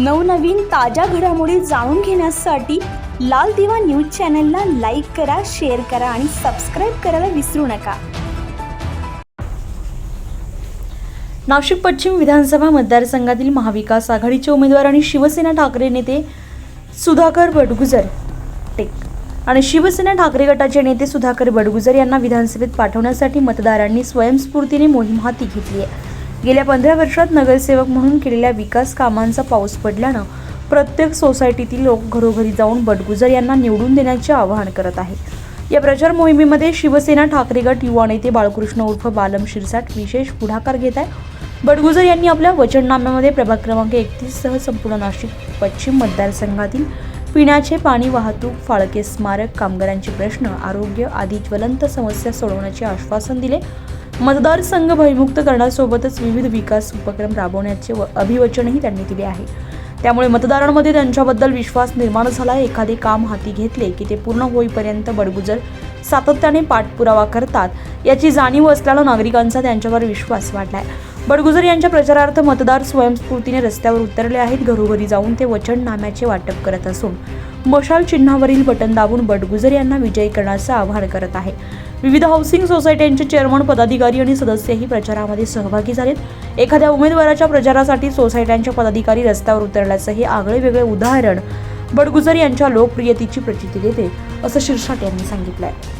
नवनवीन ताज्या घडामोडी जाणून घेण्यासाठी लाल दिवा न्यूज चॅनलला लाईक करा शेअर करा आणि सबस्क्राईब करायला विसरू नका. नाशिक पश्चिम विधानसभा मतदारसंघातील महाविकास आघाडीचे उमेदवार आणि शिवसेना ठाकरे नेते सुधाकर बडगुजर टेक आणि शिवसेना ठाकरे गटाचे नेते सुधाकर बडगुजर यांना विधानसभेत पाठवण्यासाठी मतदारांनी स्वयंस्फूर्तीने मोहीम हाती घेतली आहे. गेल्या पंधरा वर्षात नगरसेवक म्हणून केलेल्या विकास कामांचा पाऊस पडल्यानं प्रत्येक सोसायटीतील लोक घरोघरी जाऊन बडगुजर यांना निवडून देण्याचे आवाहन करत आहेत. या प्रचार मोहिमेमध्ये शिवसेना ठाकरे गट युवा नेते बाळकृष्ण उर्फ बालम शिरसाट विशेष पुढाकार घेत आहे बडगुजर यांनी आपल्या वचननाम्यामध्ये प्रभाग क्रमांक एकतीस सह संपूर्ण नाशिक पश्चिम मतदारसंघातील पिण्याचे पाणी वाहतूक फाळके स्मारक कामगारांचे प्रश्न आरोग्य आदी ज्वलंत समस्या सोडवण्याचे आश्वासन दिले. मतदारसंघ भयमुक्त करण्यासोबतच विविध विकास उपक्रम राबवण्याचे व अभिवचनही त्यांनी दिले आहे. त्यामुळे मतदारांमध्ये त्यांच्याबद्दल विश्वास निर्माण झाला. आहे एखादे काम हाती घेतले की ते पूर्ण होईपर्यंत बडगुजर सातत्याने पाठपुरावा करतात याची जाणीव असल्यानं नागरिकांचा त्यांच्यावर विश्वास वाढलाय. बडगुजर यांच्या प्रचारार्थ मतदार स्वयंस्फूर्तीने रस्त्यावर उतरले आहेत. घरोघरी जाऊन ते वचननाम्याचे वाटप करत असून मशाल चिन्हावरील बटन दाबून बडगुजर यांना विजयी करण्याचं आवाहन करत आहे. विविध हाऊसिंग सोसायट्यांचे चेअरमन पदाधिकारी आणि सदस्यही प्रचारामध्ये सहभागी झालेत. एखाद्या उमेदवाराच्या प्रचारासाठी सोसायट्यांच्या पदाधिकारी रस्त्यावर उतरल्याचं हे आगळे वेगळे उदाहरण बडगुजर यांच्या लोकप्रियतेची प्रचिती देते असं शिरसाट यांनी सांगितलं आहे